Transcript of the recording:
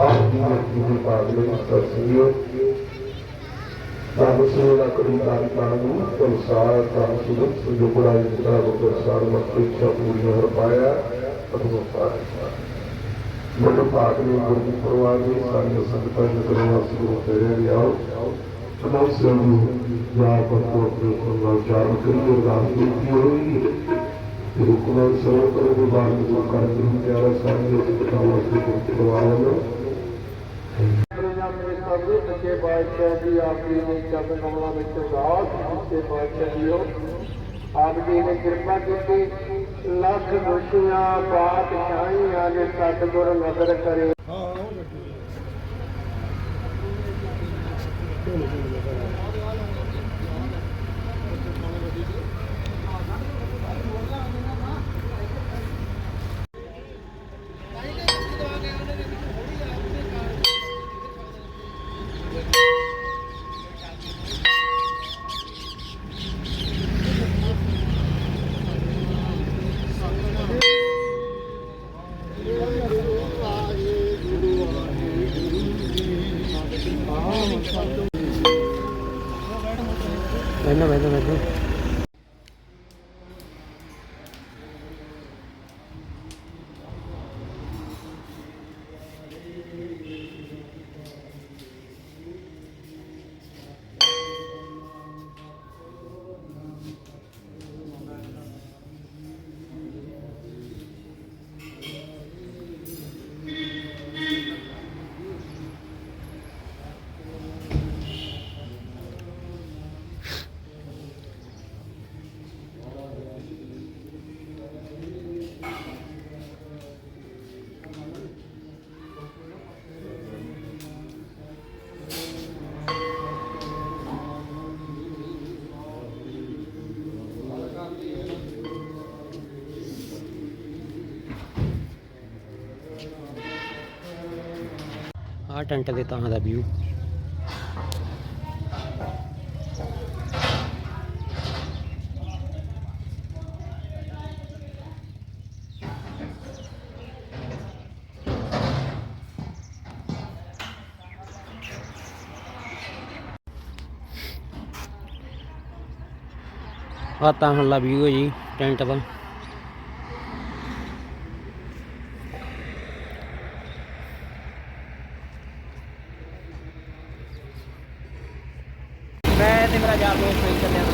ਆਪ ਦੀ ਪਾਗਲੇ ਸਤਿਓ ਤਾਂ ਸੋਲਾ ਕਰੀ ਦਾਨ ਕਾਨੂੰ ਸੰਸਾਰ ਦਾ ਸੁਖ ਸੁਜੁਗੜਾ ਜਿਤਾ ਬੁੱਧ ਸਾਰ ਮਤ ਮੈਨੂੰ ਪਾਕ ਨੇ ਗੁਰੂ ਪਰਵਾਹ ਦੇ ਸਾਰੇ ਸੰਗਤਾਂ ਨੂੰ ਕਰਵਾ ਸੁਰੂ ਤੇਰੇ ਲਿਆਓ ਸਮਾਂ ਸਿਰੋਂ ਜਾ ਪਰ ਆਪਣੇ ਨਾਲ ਚਾਰ ਕਰੀ ਅਰਦਾਸ ਕੀਤੀ ਹੋਈ ਹੁਕਮ ਸਰਵ ਕਰੋ ਦੇ ਬਾਅਦ ਜੋ ਪਿਆਰਾ ਸਾਹਿਬ ਦੇ ਕਿਤਾਬਾਂ ਗੁਰੂ ਪਰਵਾਹ ਨੂੰ ਸੱਚੇ ਬਾਦਸ਼ਾਹ ਦੀ ਆਪ ਜੀ ਨੇ ਚੰਦ ਕਮਲਾਂ ਵਿੱਚ ਉਦਾਸ ਸੱਚੇ ਬਾਦਸ਼ਾਹ ਜੀਓ ਆਪ ਜੀ ਨੇ ਕਿਰਪਾ ਕੀਤੀ ਲੱਖ ਖੁਸ਼ੀਆਂ ਪਾਤਸ਼ਾਹੀਆਂ ਦੇ ਸਤਿਗੁਰ ਨਜ਼ਰ ਕਰੇ ਬੈਠੋ ਬੈਠੋ ਬੈਠੋ ਆਹ ਟੈਂਟ ਦੇ ਤਾਂ ਦਾ ਵਿਊ ਆ ਤਾਂ ਹੱਲਾ ਵਿਊ ਹੈ ਜੀ ਟੈਂਟ ਦਾ। trabalhador feito também.